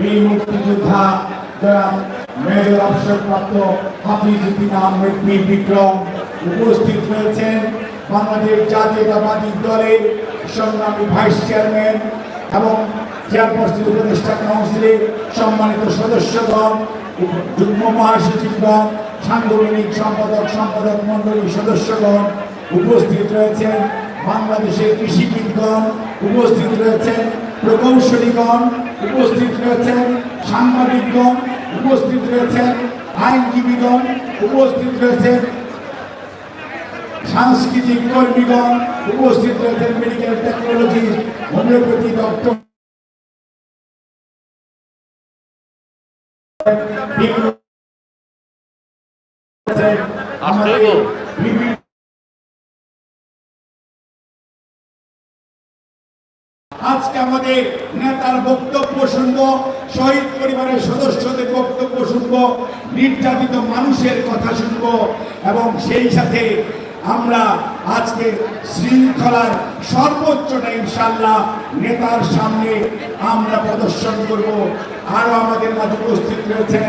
বীর মুক্তিযোদ্ধা যারা মেজর অবসরপ্রাপ্ত হাফিজ উদ্দিন আহমেদ বিক্রম উপস্থিত রয়েছেন বাংলাদেশ জাতীয়তাবাদী দলের সংগ্রামী ভাইস চেয়ারম্যান এবং চেয়ারপারসন উপদেষ্টা কাউন্সিলের সম্মানিত সদস্যগণ, যুগ্ম মহাসচিবগণ, সাংগঠনিক সম্পাদক সম্পাদক মন্ডলীর সদস্যগণ উপস্থিত রয়েছেন। বাংলাদেশের কৃষিবিদগণ উপস্থিত রয়েছেন প্রকৌশলীগণ উপস্থিত রয়েছেন সাংবাদিকগণ উপস্থিত রয়েছেন আইনজীবীগণ উপস্থিত রয়েছেন সাংস্কৃতিক কর্মীগণ উপস্থিত রয়েছেন মেডিকেল টেকনোলজি হোমিওপ্যাথি ডক্টর আমাদের আজকে আমাদের নেতার বক্তব্য শুনব, শহীদ পরিবারের সদস্যদের বক্তব্য শুনব, নির্যাতিত মানুষের কথা শুনব এবং সেই সাথে আমরা আজকে শৃঙ্খলার সর্বোচ্চটা ইনশাল্লাহ নেতার সামনে আমরা প্রদর্শন করব। আরও আমাদের মাঝে উপস্থিত রয়েছেন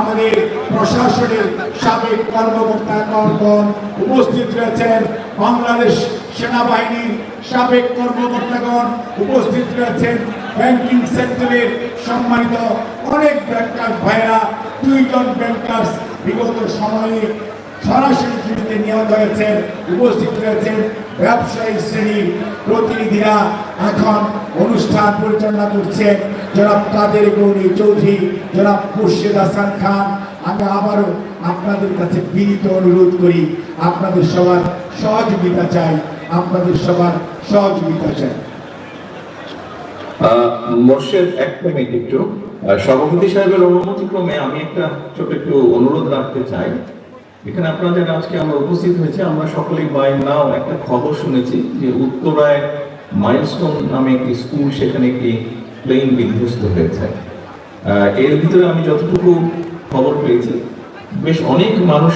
আমাদের প্রশাসনের সাবেক কর্মকর্তা কর্মগণ উপস্থিত রয়েছেন বাংলাদেশ সেনাবাহিনীর সাবেক কর্মকর্তাগণ উপস্থিত রয়েছেন ব্যাংকিং সেক্টরের সম্মানিত অনেক ব্যাংকার ভাইরা দুইজন ব্যাংকার্স বিগত সময়ে সরাসরি ডিউটিতে নিয়োগ হয়েছেন, উপস্থিত রয়েছেন ব্যবসায়ী শ্রেণির প্রতিনিধিরা। এখন অনুষ্ঠান পরিচালনা করছেন জনাব কাদের গৌরী চৌধুরী, জনাব মুর্শিদ হাসান খান, আমি আবারও আপনাদের কাছে বিনীত অনুরোধ করি, আপনাদের সবার সহযোগিতা চাই, আপনাদের সবার সহযোগিতা চাই। মোর্শেদ, এক মিনিট একটু। সভাপতি সাহেবের অনুমতি ক্রমে আমি একটা ছোট একটু অনুরোধ রাখতে চাই। এখানে আপনাদের আজকে আমরা উপস্থিত হয়েছে, আমরা সকলেই বাই নাও একটা খবর শুনেছি যে উত্তরায় মাইলস্টোন নামে একটি স্কুল, সেখানে একটি প্লেন বিধ্বস্ত হয়েছে এর ভিতরে আমি যতটুকু খবর পেয়েছি, বেশ অনেক মানুষ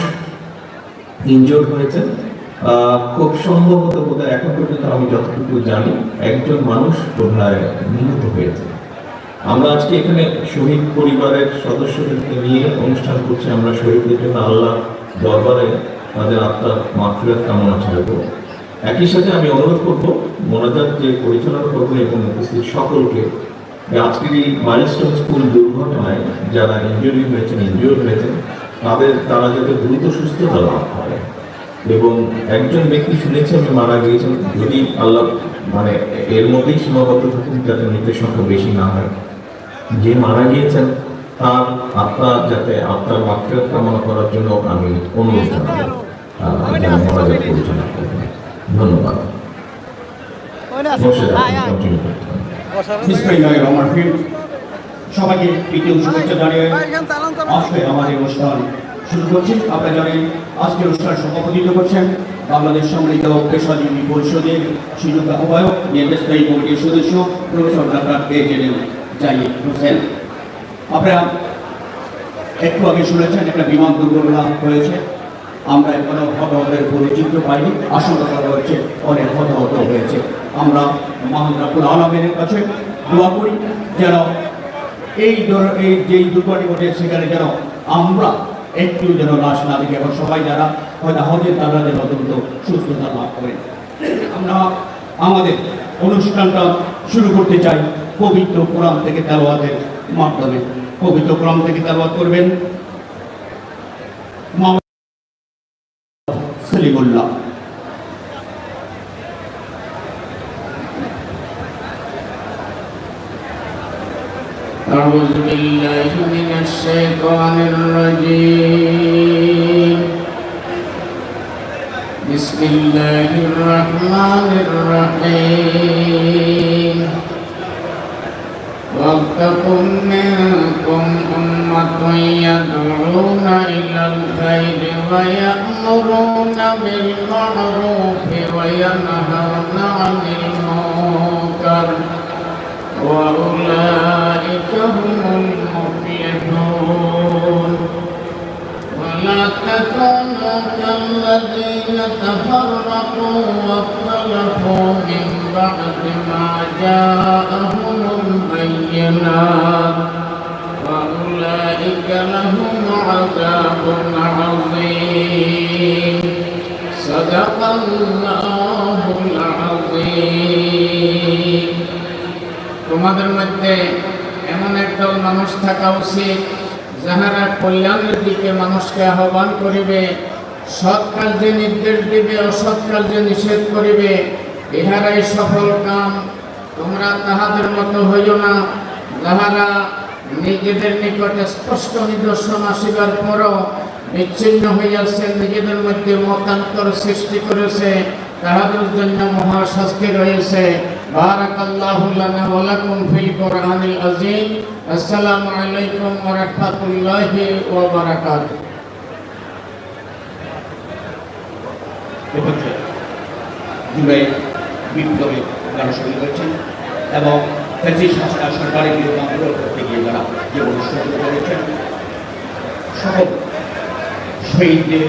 ইনজোর্ড হয়েছে খুব সম্ভবত বোধহয় এখন পর্যন্ত আমি যতটুকু জানি, একজন মানুষ বোধহয় নিহত হয়েছে। আমরা আজকে এখানে শহীদ পরিবারের সদস্যদেরকে নিয়ে অনুষ্ঠান করছি। আমরা শহীদদের জন্য আল্লাহ দরবারে তাদের আত্মার মাফিরাত কামনা চাইব একই সাথে আমি অনুরোধ করব, মোনাজাত যে পরিচালনা করবেন এবং উপস্থিত সকলকে আজকের এই মাইলস্টোন স্কুল দুর্ঘটনায় যারা ইনজুরি হয়েছেন ইনজিওর হয়েছেন তাদের তারা যাতে দ্রুত সুস্থতা লাভ করে। এবং একজন ব্যক্তি শুনেছি আমি মারা গিয়েছেন যদি আল্লাহ মানে এর মধ্যেই সীমাবদ্ধ থাকুন যাতে মৃতের সংখ্যা বেশি না হয়। যে মারা গিয়েছেন তার আত্মা যাতে আত্মার মাত্রাত কামনা করার জন্য আমি অনুরোধ জানাব। ধন্যবাদ। সবাইকে প্রীতি শুভেচ্ছা জানিয়ে আজকে আমাদের অনুষ্ঠান শুরু করছি। আপনারা জানেন আজকে অনুষ্ঠান সভাপতিত্ব করছেন বাংলাদেশ সম্মিলিত পেশাজীবী পরিষদের সুযোগ আহ্বায়ক নির্দেশদায়ী কমিটির সদস্য professor doctor A Z M Zahid Hossain. আপনারা একটু আগে শুনেছেন, একটা বিমান দুর্ঘটনা হয়েছে। আমরা এখনও হতাহতের পরিচিত পাইনি। আশঙ্কা করা হচ্ছে, অনেক হতাহত হয়েছে। আমরা মহান রাবুল আলমের কাছে দোয়া করি যেন এই এই যেই দুর্ঘটনা ঘটে সেখানে যেন আমরা একটু যেন লাশ না দেখি। এবং সবাই যারা হয়তো হজের তারা যেন অত্যন্ত সুস্থতা লাভ করে। আমরা আমাদের অনুষ্ঠানটা শুরু করতে চাই। পবিত্র কোরআন থেকে তেলোয়াতের মাধ্যমে। পবিত্র কোরআন থেকে তেলোয়াত করবেন। সলিমুল্লাহ। أعوذ بالله من الشيطان الرجيم. بسم الله الرحمن الرحيم. ولتكن منكم أمة يدعون إلى الخير ويأمرون بالمعروف وينهون عن المنكر. وأولئك هم المفلحون ولا تكونوا كالذين تفرقوا واختلفوا من بعد ما جاءهم البينات لهم عذاب عظيم صدق الله العظيم তোমাদের মধ্যে এমন একদল মানুষ থাকা উচিত। যাহারা কল্যাণের দিকে মানুষকে আহ্বান করিবে, সৎ কার্যে নির্দেশ দিবে, অসৎ কার্যে নিষেধ করিবে, ইহারাই সফল কাম। তোমরা তাহাদের মতো হইও না। যাহারা নিজেদের নিকটে স্পষ্ট নিদর্শন আসিবার পরও বিচ্ছিন্ন হইয়াছে, নিজেদের মধ্যে মতান্তর সৃষ্টি করেছে, তাহাদের জন্য মহাশাস্তি রয়েছে। ফিল কোরআনিল আযীম। আসসালামু আলাইকুম ওয়া রাহমাতুল্লাহি ওয়া বারাকাতুহু। জুলাই বিপ্লবে যারা শহীদ হয়েছেন এবং সরকারের বিরুদ্ধে গিয়ে উৎসর্গ করেছেন সকল শহীদদের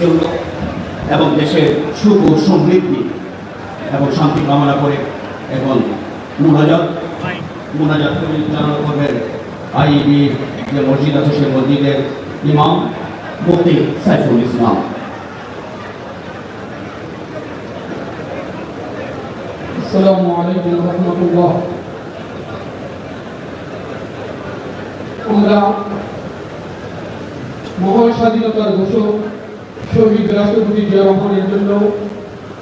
জন্য এবং দেশের সুখ ও সমৃদ্ধি এবং শান্তি কামনা করে এবং মুনাজাত মুনাজাত পরিচালনা করবেন আইবি যে মসজিদ আছে সেই মসজিদের ইমাম মুফতি সাইফুল ইসলাম। আসসালামু আলাইকুম রহমতুল্লাহ। আমরা মহান স্বাধীনতার ঘোষক শহীদ রাষ্ট্রপতি জিয়া রহমানের জন্য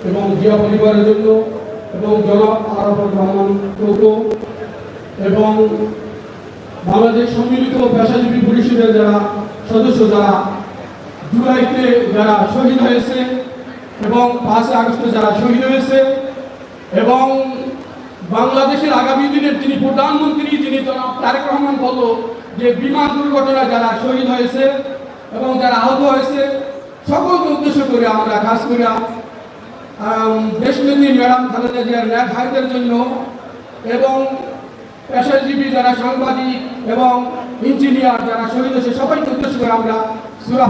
এবং জিয়া পরিবারের জন্য এবং জনাব আরাফাত রহমান টোটো এবং বাংলাদেশ সম্মিলিত পেশাজীবী পরিষদের যারা সদস্য, যারা জুলাইতে যারা শহীদ হয়েছে এবং পাঁচই আগস্টে যারা শহীদ হয়েছে এবং বাংলাদেশের আগামী দিনের যিনি প্রধানমন্ত্রী, যিনি জনাব তারেক রহমান বলল যে বিমান দুর্ঘটনায় যারা শহীদ হয়েছে এবং যারা আহত হয়েছে, সকলকে উদ্দেশ্য করে আমরা কাজ করি দেশনেত্রী ম্যাডাম খালেদা জিয়ার ন্যাক জন্য এবং পেশাজীবী যারা সাংবাদিক এবং ইঞ্জিনিয়ার যারা শহীদ হয়েছে, সবাইকে উদ্দেশ্য করে আমরা সুরা